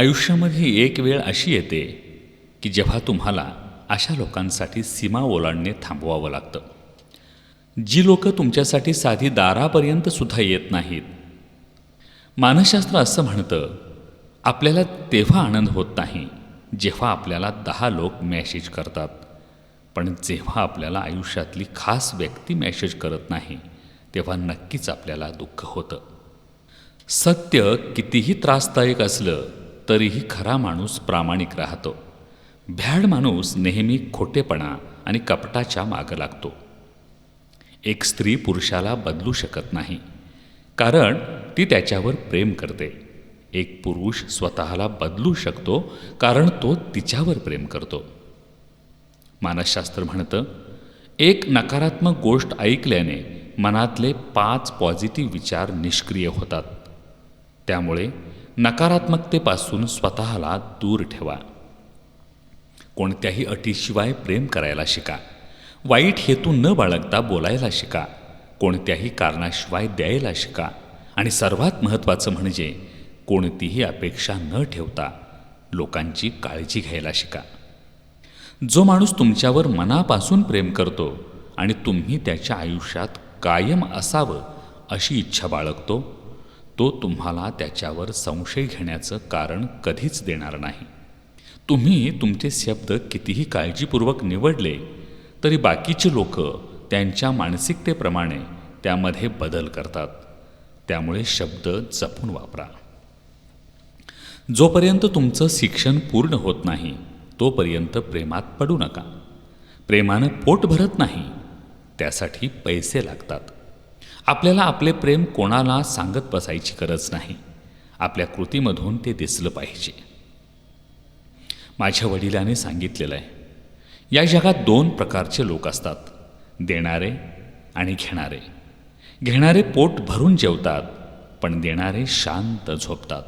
आयुष्यामध्ये एक वेळ अशी येते की जेव्हा तुम्हाला अशा लोकांसाठी सीमा ओलांडणे थांबवावं लागतं. जी लोकं तुमच्यासाठी साधी दारापर्यंत सुद्धा येत नाहीत. मानसशास्त्र असं म्हणतं आपल्याला तेव्हा आनंद होत नाही जेव्हा आपल्याला दहा लोक मॅसेज करतात. पण जेव्हा आपल्याला आयुष्यातली खास व्यक्ती मॅसेज करत नाही तेव्हा नक्कीच आपल्याला दुःख होतं. सत्य कितीही त्रासदायक असलं तरीही खरा माणूस प्रामाणिक राहतो. भ्याड माणूस नेहमी खोटेपणा आणि कपटाच्या मागं लागतो. एक स्त्री पुरुषाला बदलू शकत नाही कारण ती त्याच्यावर प्रेम करते. एक पुरुष स्वतःला बदलू शकतो कारण तो तिच्यावर प्रेम करतो. मानसशास्त्र म्हणतं एक नकारात्मक गोष्ट ऐकल्याने मनातले पाच पॉझिटिव्ह विचार निष्क्रिय होतात. त्यामुळे नकारात्मकतेपासून स्वतःला दूर ठेवा. कोणत्याही अटीशिवाय प्रेम करायला शिका. वाईट हेतू न बाळगता बोलायला शिका. कोणत्याही कारणाशिवाय द्यायला शिका. आणि सर्वात महत्त्वाचं म्हणजे कोणतीही अपेक्षा न ठेवता लोकांची काळजी घ्यायला शिका. जो माणूस तुमच्यावर मनापासून प्रेम करतो आणि तुम्ही त्याच्या आयुष्यात कायम असावं अशी इच्छा बाळगतो तो तुम्हाला त्याच्यावर संशय घेण्याचं कारण कधीच देणार नाही. तुम्ही तुमचे शब्द कितीही काळजीपूर्वक निवडले तरी बाकीचे लोक त्यांच्या मानसिकतेप्रमाणे त्यामध्ये बदल करतात. त्यामुळे शब्द जपून वापरा. जोपर्यंत तुमचं शिक्षण पूर्ण होत नाही तोपर्यंत प्रेमात पडू नका. प्रेमानं पोट भरत नाही त्यासाठी पैसे लागतात. आपल्याला आपले प्रेम कोणाला सांगत बसायची गरज नाही. आपल्या कृतीमधून ते दिसलं पाहिजे. माझ्या वडिलांनी सांगितलेलं आहे या जगात दोन प्रकारचे लोक असतात देणारे आणि घेणारे. घेणारे पोट भरून जेवतात पण देणारे शांत झोपतात.